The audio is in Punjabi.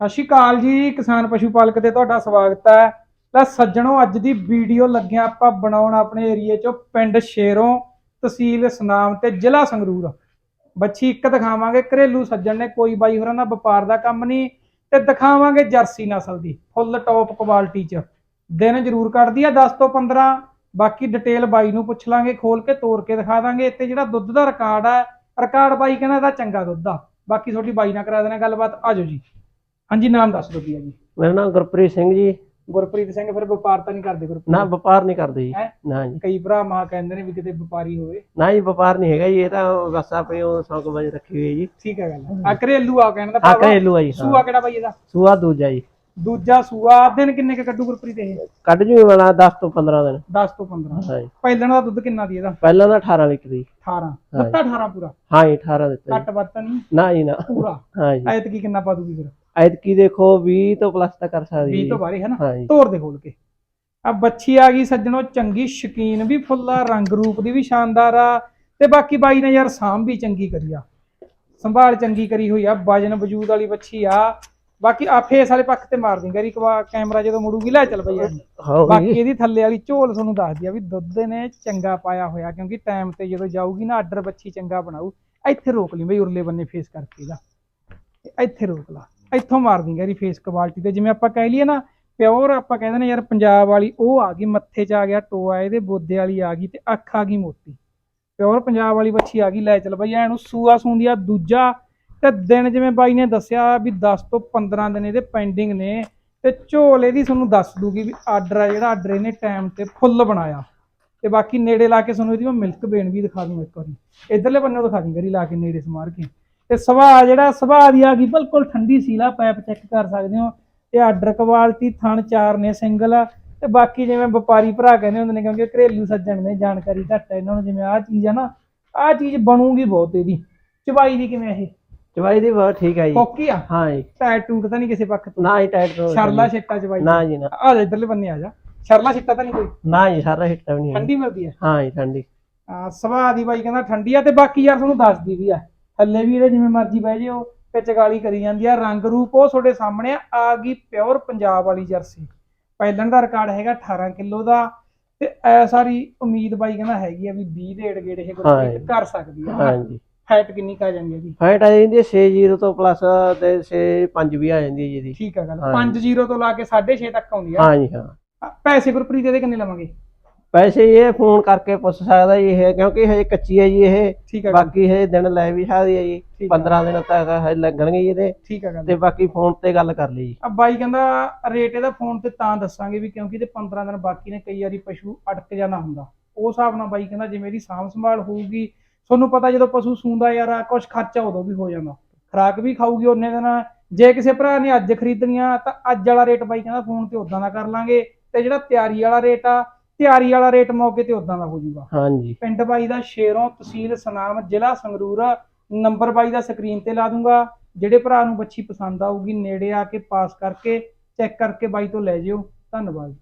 ਸਤਿ ਸ਼੍ਰੀ ਅਕਾਲ ਜੀ, ਕਿਸਾਨ ਪਸ਼ੂ ਪਾਲਕ ਤੇ ਤੁਹਾਡਾ ਸਵਾਗਤ ਹੈ। ਲੈ ਸੱਜਣੋ, ਅੱਜ ਦੀ ਵੀਡੀਓ ਲੱਗਿਆ ਆਪਾਂ ਬਣਾਉਣ ਆਪਣੇ ਏਰੀਏ ਚੋਂ, ਪਿੰਡ ਸ਼ੇਰੋਂ, ਤਹਿਸੀਲ ਸਨਾਮ ਤੇ ਜ਼ਿਲ੍ਹਾ ਸੰਗਰੂਰ। ਬੱਚੀ ਇੱਕ ਦਿਖਾਵਾਂਗੇ, ਘਰੇਲੂ ਸੱਜਣ ਨੇ, ਕੋਈ ਬਾਈ ਹੋਰਾਂ ਦਾ ਵਪਾਰ ਦਾ ਕੰਮ ਨਹੀਂ, ਤੇ ਦਿਖਾਵਾਂਗੇ ਜਰਸੀ ਨਸਲ ਦੀ, ਫੁੱਲ ਟੌਪ ਕੁਆਲਿਟੀ ਚ। ਦਿਨ ਜ਼ਰੂਰ ਕੱਢਦੀ ਆ 10 ਤੋਂ 15 ਬਾਕੀ ਡਿਟੇਲ ਬਾਈ ਨੂੰ ਪੁੱਛ ਲਾਂਗੇ ਖੋਲ ਕੇ ਤੋੜ ਕੇ ਦਿਖਾ ਦਾਂਗੇ। ਇੱਥੇ ਜਿਹੜਾ ਦੁੱਧ ਦਾ ਰਿਕਾਰਡ ਆ, ਰਿਕਾਰਡ ਬਾਈ ਕਹਿੰਦਾ ਇਹਦਾ ਚੰਗਾ ਦੁੱਧ ਆ। ਬਾਕੀ ਤੁਹਾਡੀ ਬਾਈ ਨਾਲ ਕਰਾ ਦੇਣਾ ਗੱਲਬਾਤ ਆਜੋ ਜੀ। ਹਾਂਜੀ ਨਾਮ ਦੱਸ ਦਿਓ ਆ ਜੀ ਮੇਰਾ ਨਾਮ ਗੁਰਪ੍ਰੀਤ ਸਿੰਘ ਜੀ। ਗੁਰਪ੍ਰੀਤ ਸਿੰਘ ਫਿਰ ਵਪਾਰ ਤਾਂ ਨਹੀਂ ਕਰਦੇ ਗੁਰਪ੍ਰੀਤ? ਨਾ ਵਪਾਰ ਨਹੀਂ ਕਰਦੇ ਜੀ। ਹੈਂ? ਨਾ ਜੀ। ਕਈ ਭਰਾ ਮਾਂ ਕਹਿੰਦੇ ਨੇ ਵੀ ਕਿਤੇ ਵਪਾਰੀ ਹੋਵੇ। ਨਾ ਜੀ ਵਪਾਰ ਨਹੀਂ ਹੈਗਾ ਜੀ ਇਹ ਤਾਂ ਬਸ ਆਪਣੀ ਉਹ ਸੌਕ ਵਜੇ ਰੱਖੀ ਹੋਈ ਹੈ ਜੀ। ਠੀਕ ਹੈ ਗੱਲ ਆ ਘਰੇਲੂ ਆ ਕਹਿਣ ਦਾ ਹਾਂ ਭਾਵ ਘਰੇਲੂ ਆ ਜੀ ਸੂਆ ਕਿਹੜਾ ਬਾਈ ਇਹਦਾ? ਸੂਆ ਦੂਜਾ ਜੀ। ਦੂਜਾ ਸੂਆ ਦਿਨ ਕਿੰਨੇ ਕ ਕੱਢੂ ਗੁਰਪ੍ਰੀਤ ਇਹ? ਕੱਢ ਜੂ ਵਾਲਾ 10 ਤੋਂ 15 ਦਿਨ। 10 ਤੋਂ 15 ਹਾਂ ਜੀ। ਪਹਿਲਣ ਦਾ ਦੁੱਧ ਕਿੰਨਾ ਦੀ ਇਹਦਾ? ਪਹਿਲਾਂ ਦਾ 18 ਲੀਟਰ ਦੀ 18 ਦਿੱਤਾ 18 ਪੂਰਾ? ਹਾਂ ਜੀ 18 ਦਿੱਤਾ ਜੀ। ਘੱਟ ਵੱਧ ਤਾਂ ਨਹੀਂ? ਨਾ ਜੀ ਨਾ। ਪੂਰਾ? ਹਾਂ ਜੀ। ਐਤ ਕੀ ਕਿੰਨਾ ਪਾ ਦੂਗੀ ਫਿਰ? ਐਤਕੀ ਦੇਖੋ 20 ਤੋਂ ਪਲੱਸ ਤਾਂ ਕਰ ਸਕਦੀ 20 ਜੀ ਤੋਂ ਬਾਰੇ ਹੈ ਨਾ? ਤੋਰ ਦੇ ਖੋਲ ਕੇ। ਆ ਬੱਚੀ ਆ ਗਈ ਸੱਜਣੋ ਚੰਗੀ ਸ਼ਕੀਨ ਵੀ ਫੁੱਲਾ ਰੰਗ ਰੂਪ ਦੀ ਵੀ ਸ਼ਾਨਦਾਰ ਆ। ਤੇ ਬਾਕੀ ਬਾਈ ਨੇ ਯਾਰ ਸਾਂਭ ਵੀ ਚੰਗੀ ਕਰੀ ਆ। ਸੰਭਾਲ ਚੰਗੀ ਕਰੀ ਹੋਈ ਆ ਵਜਨ ਵਜੂਦ ਵਾਲੀ ਬੱਚੀ ਆ। ਬਾਕੀ ਆ ਫੇਸ ਵਾਲੇ ਪੱਖ ਤੇ ਮਾਰ ਦਿੰਗਾ ਰੀ ਕੈਮਰਾ ਜਦੋਂ ਮੁੜੂਗੀ ਲੈ ਚੱਲ ਬਈ ਇਹਨੂੰ। ਹੋ ਬਾਕੀ ਇਹਦੀ ਥੱਲੇ ਵਾਲੀ ਝੋਲ ਤੁਹਾਨੂੰ ਦੱਸਦੀ ਆ ਵੀ ਦੁੱਧ ਨੇ ਚੰਗਾ ਪਾਇਆ ਹੋਇਆ ਕਿਉਂਕਿ ਟਾਈਮ ਤੇ ਜਦੋਂ ਜਾਊਗੀ ਨਾ ਆਰਡਰ ਬੱਚੀ ਚੰਗਾ ਬਣਾਊ। ਇੱਥੇ ਰੋਕ ਲਈ ਬਈ ਉਰਲੇ ਬੰਨੇ ਫੇਸ ਕਰਕੇ ਇਹਦਾ। ਇੱਥੇ ਰੋਕ ਲਾ। ਇੱਥੋਂ ਮਾਰ ਦਿੰਗਾ ਇਹਦੀ ਫੇਸ ਕੁਆਲਿਟੀ ਤੇ। ਜਿਵੇਂ ਆਪਾਂ ਕਹਿ ਲਈਏ ਨਾ ਪਿਓਰ ਆਪਾਂ ਕਹਿੰਦੇ ਨੇ ਯਾਰ ਪੰਜਾਬ ਵਾਲੀ, ਉਹ ਆ ਗਈ, ਮੱਥੇ 'ਚ ਆ ਗਿਆ ਟੋਆ, ਇਹਦੇ ਬੋਦੇ ਵਾਲੀ ਆ ਗਈ ਤੇ ਅੱਖ ਆ ਗਈ ਮੋਤੀ। ਪਿਓਰ ਪੰਜਾਬ ਵਾਲੀ ਬੱਚੀ ਆ ਗਈ, ਲੈ ਚੱਲ ਬਈ ਇਹਨੂੰ ਸੂਆ ਸੂੰਦੀ ਆ। ਦੂਜਾ ਤੇ ਦਿਨ ਜਿਵੇਂ ਬਾਈ ਨੇ ਦੱਸਿਆ ਵੀ 10 ਤੋਂ 15 ਦਿਨ ਇਹਦੇ ਪੈਂਡਿੰਗ ਨੇ ਤੇ ਝੋਲ ਇਹਦੀ ਤੁਹਾਨੂੰ ਦੱਸ ਦੂਗੀ ਵੀ ਆਰਡਰ ਆ ਜਿਹੜਾ, ਆਰਡਰ ਇਹਨੇ ਟਾਈਮ ਤੇ ਫੁੱਲ ਬਣਾਇਆ। ਤੇ ਬਾਕੀ ਨੇੜੇ ਲਾ ਕੇ ਤੁਹਾਨੂੰ ਇਹਦੀ ਮੈਂ ਮਿਲਕ ਬੇਨ ਵੀ ਦਿਖਾ ਦੂੰ ਇੱਕ ਵਾਰੀ। ਇਧਰਲੇ ਬੰਨੇ ਦਿਖਾ ਦੂੰ ਗਰੀ ਲਾ ਕੇ ਨੇੜੇ ਸਮਾਰ ਕੇ। ਤੇ ਸੁਭਾਅ ਜਿਹੜਾ ਸੁਭਾਅ ਦੀ ਆ ਗਈ ਬਿਲਕੁਲ ਠੰਡੀ ਸੀਲਾ ਪਾਈਪ ਚੈੱਕ ਕਰ ਸਕਦੇ ਹੋ। ਤੇ ਆਰਡਰ ਕੁਆਲਿਟੀ ਥਣ ਚਾਰ ਨੇ ਸਿੰਗਲ ਆ। ਤੇ ਬਾਕੀ ਜਿਵੇਂ ਵਪਾਰੀ ਭਰਾ ਕਹਿੰਦੇ ਹੁੰਦੇ ਨੇ ਕਿਉਂਕਿ ਘਰੇਲੂ ਸੱਜਣ ਨੇ ਜਾਣਕਾਰੀ ਘੱਟ ਹੈ ਇਹਨਾਂ ਨੂੰ ਜਿਵੇਂ ਆਹ ਚੀਜ਼ ਆ ਨਾ ਆਹ ਚੀਜ਼ ਬਣੂਗੀ ਬਹੁਤ ਇਹਦੀ। ਚਬਾਈ ਦੀ ਕਿਵੇਂ ਇਹ? ਚਵਾਈ ਦੀ ਬਹੁਤ ਠੀਕ ਹੈ ਜੀ। ਕੋਕੀ ਆ? ਹਾਂ ਜੀ। ਟੈਟ ਟੂਟ ਤਾਂ ਨਹੀਂ ਕਿਸੇ ਪੱਖ ਤੋਂ? ਨਾ ਹੀ ਟਾਈਟ ਤੋਂ ਸ਼ਰਲਾ ਛਿੱਟਾ ਚਬਾਈ ਨਾ ਜੀ ਨਾ। ਆ ਜਾ ਇਧਰਲੇ ਬੰਨੇ ਆ ਜਾ। ਸ਼ਰਲਾ ਛਿੱਟਾ ਤਾਂ ਨਹੀਂ ਕੋਈ? ਨਾ ਜੀ ਸਾਰਾ ਹਿੱਟਾ ਵੀ ਨਹੀਂ ਠੰਡੀ ਮਿਲਦੀ ਹੈ? ਹਾਂ ਜੀ ਠੰਡੀ। ਆ ਸੁਭਾਅ ਦੀ ਬਾਈ ਕਹਿੰਦਾ ਠੰਡੀ ਆ ਤੇ ਬਾਕੀ ਯਾਰ ਤੁਹਾਨੂੰ ਦੱਸਦੀ ਵੀ ਆ। ਥੱਲੇ ਵੀ ਇਹਦੇ ਜਿਵੇਂ ਮਰਜ਼ੀ ਬਹਿ ਜਿਓ ਤੇ ਚਗਾਲੀ ਕਰੀ ਜਾਂਦੀ ਆ ਰੰਗ ਰੂਪ ਉਹ ਤੁਹਾਡੇ ਸਾਹਮਣੇ ਆ ਗਈ ਪਿਓਰ ਪੰਜਾਬ ਵਾਲੀ ਜਰਸੀ। ਪਹਿਲਣ ਦਾ ਰਿਕਾਰਡ ਹੈਗਾ 18 ਕਿਲੋ ਦਾ ਤੇ ਐ ਸਾਰੀ ਉਮੀਦ ਬਾਈ ਕਹਿੰਦਾ ਹੈਗੀ ਆ ਵੀ 20 ਦੇ ਏੜ ਗੇੜ ਇਹ ਗੁਰਪ੍ਰੀਤ ਕਰ ਸਕਦੀ ਆ। ਹਾਂ ਜੀ ਹਾਈਟ ਕਿੰਨੀ ਕਾ ਜਾਂਦੀ ਹੈ ਜੀ? ਹਾਈਟ ਆ ਜਾਂਦੀ ਹੈ 6-0 ਤੋਂ ਪਲੱਸ ਤੇ 6-5 ਵੀ ਆ ਜਾਂਦੀ ਹੈ ਜੀ ਠੀਕ ਆ ਗੱਲ। ਹਾਂ। 5-0 ਤੋਂ ਲਾ ਕੇ 6.5 ਤੱਕ ਆਉਂਦੀ ਆ। ਹਾਂ। ਜੀ ਹਾਂ ਪੈਸੇ ਗੁਰਪ੍ਰੀਤ ਇਹਦੇ ਕਿੰਨੇ ਲਵਾਂਗੇ? ਪੈਸੇ ਇਹ ਫੋਨ ਕਰਕੇ ਪੁੱਛ ਸਕਦਾ ਜੀ ਇਹ ਕਿਉਂਕਿ ਹਜੇ ਕੱਚੀ ਹੈ ਜੀ ਇਹ। ਗੱਲ ਬਾਕੀ ਇਹ ਦਿਨ ਲੈ ਵੀ ਸਕਦੀ ਹੈ ਜੀ। ਠੀਕ ਆ। 15 ਦਿਨ ਤੱਕ ਹਜੇ ਲੱਗਣਗੇ ਜੀ ਇਹਦੇ। ਠੀਕ ਗੱਲ। ਤੇ ਬਾਕੀ ਫੋਨ ਤੇ ਗੱਲ ਕਰ ਲਈ ਜੀ। ਆ ਬਾਈ ਕਹਿੰਦਾ ਰੇਟ ਇਹਦਾ ਫੋਨ ਤੇ ਤਾਂ ਦੱਸਾਂਗੇ ਵੀ ਕਿਉਂਕਿ ਤੇ 15 ਦਿਨ ਬਾਕੀ ਨੇ ਕਈ ਵਾਰੀ ਪਸ਼ੂ ਅਟਕ ਜਾਣਾ ਹੁੰਦਾ। ਉਸ ਹਿਸਾਬ ਨਾਲ ਬਾਈ ਕਹਿੰਦਾ ਜਿਵੇਂ ਇਹਦੀ ਸਾਂਭ ਸੰਭਾਲ ਹੋਊਗੀ ਤੁਹਾਨੂੰ ਪਤਾ ਜਦੋਂ ਪਸ਼ੂ ਸੂੰਦਾ ਯਾਰ ਆ ਕੁਝ ਖਰਚਾ ਉਦੋਂ ਵੀ ਹੋ ਜਾਂਦਾ। ਖਰਾਕ ਵੀ ਖਾਊਗੀ ਉਹਨੇ ਦਿਨ। ਜੇ ਕਿਸੇ ਭਰਾ ਨੇ ਅੱਜ ਖਰੀਦਣੀਆਂ ਤਾਂ ਅੱਜ ਵਾਲਾ ਰੇਟ ਬਾਈ ਕਹਿੰਦਾ ਫੋਨ ਤੇ ਉਦਾਂ ਦਾ ਕਰ ਲਾਂਗੇ। ਤੇ ਜਿਹੜਾ ਤਿਆਰੀ ਵਾਲਾ ਰੇਟ ਆ ਤਿਆਰੀ ਵਾਲਾ ਰੇਟ ਮੌਕੇ ਤੇ ਉਦਾਂ ਦਾ ਹੋ ਜਾਊਗਾ। ਹਾਂ ਜੀ ਪਿੰਡ ਬਾਈ ਦਾ ਸ਼ੇਰੋਂ ਤਹਿਸੀਲ ਸਨਾਮ ਜ਼ਿਲ੍ਹਾ ਸੰਗਰੂਰ ਨੰਬਰ ਬਾਈ ਦਾ ਸਕਰੀਨ ਤੇ ਲਾ ਦੂੰਗਾ। ਜਿਹੜੇ ਭਰਾ ਨੂੰ ਬੱਚੀ ਪਸੰਦ ਆਊਗੀ ਨੇੜੇ ਆ ਕੇ ਪਾਸ ਕਰਕੇ ਚੈੱਕ ਕਰਕੇ ਬਾਈ ਤੋਂ ਲੈ ਜਿਓ। ਧੰਨਵਾਦ